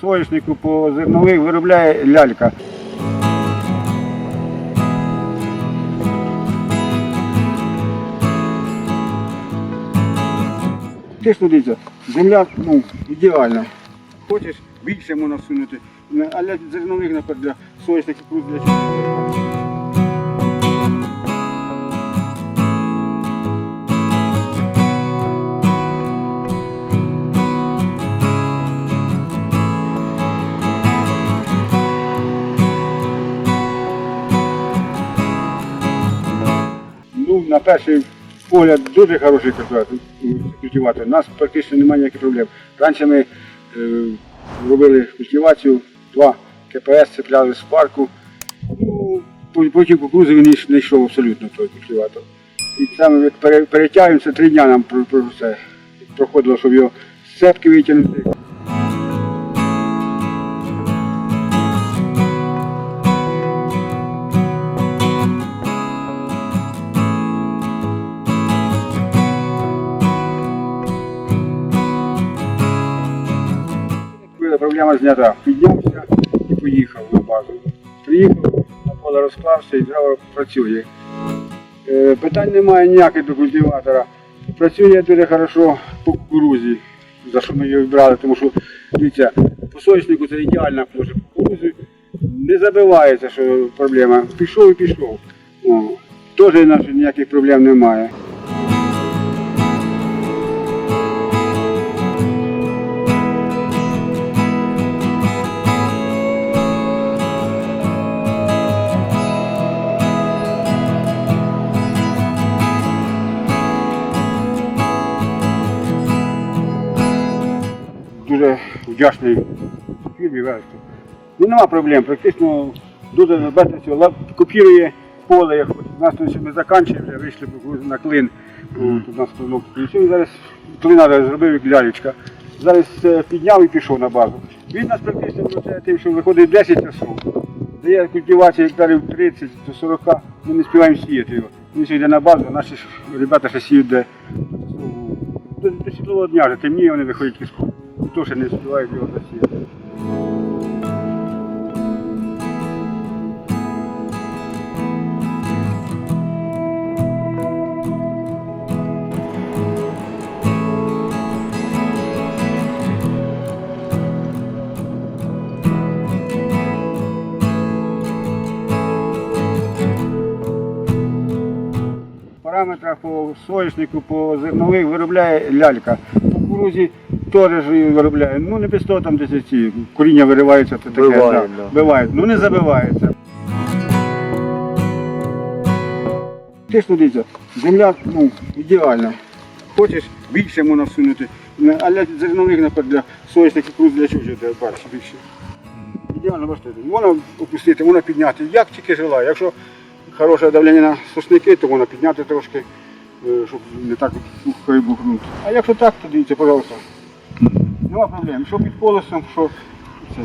соняшнику, по зернових виробляє лялька. Ж дивіться, земля ну, ідеальна. Хочеш більше можна всунути. але зернових, наприклад, для соняшників для на перший погляд дуже хороший культиватор. У нас практично немає ніяких проблем. Раніше ми е, робили культивацію, два КПС цепляли з парку. Ну, потім кукурузи він не йшов абсолютно той культиватор. І саме перетягуємося, три дня нам проходило, щоб його з витягнути. Проблема знята. Піднявся і поїхав на базу. Приїхав, на поле розклався і зразу працює. Е, питань немає ніяких до культиватора. Працює дуже хорошо по кукурузі, за що ми його вибрали, тому що дивіться, по соняшнику це ідеальна площа по кукурузі. Не забивається, що проблема. Пішов і пішов. Теж ніяких проблем немає. Вдячний фірмі Вереску. Ну нема проблем, практично дуже без цього копірує поле, як у нас тут ми закінчуємо, вже вийшли на клин. От, у нас ну, і зараз клина зробив як лялечка. Зараз е, підняв і пішов на базу. Він нас практично ну, тим, що виходить 10 часов. Дає культивація гектарів 30 до 40, ми не співаємо сіяти його. Він ще йде на базу, а наші ж ребята ще сіють де до, до світлого дня вже темніє, вони виходять із школи. Хто ще не співає його засіяти. Параметрах по соняшнику, по зернових виробляє лялька. Кукурузі теж виробляє. Ну не без того там десь ці коріння вириваються, це таке. Биває, да, да. Бивають. Ну не забивається. Ти ж дивіться, земля ну, ідеальна. Хочеш більше можна всунути. А для зернових, наприклад, для соняшників кукурузи для чого де бачиш більше. Ідеально бачите, можна опустити, можна підняти, як тільки желає. Якщо хороше давлення на сосники, то можна підняти трошки, щоб не так хай бухнути. А якщо так, то дивіться, пожалуйста. Нема проблем. Що під колесом, що це.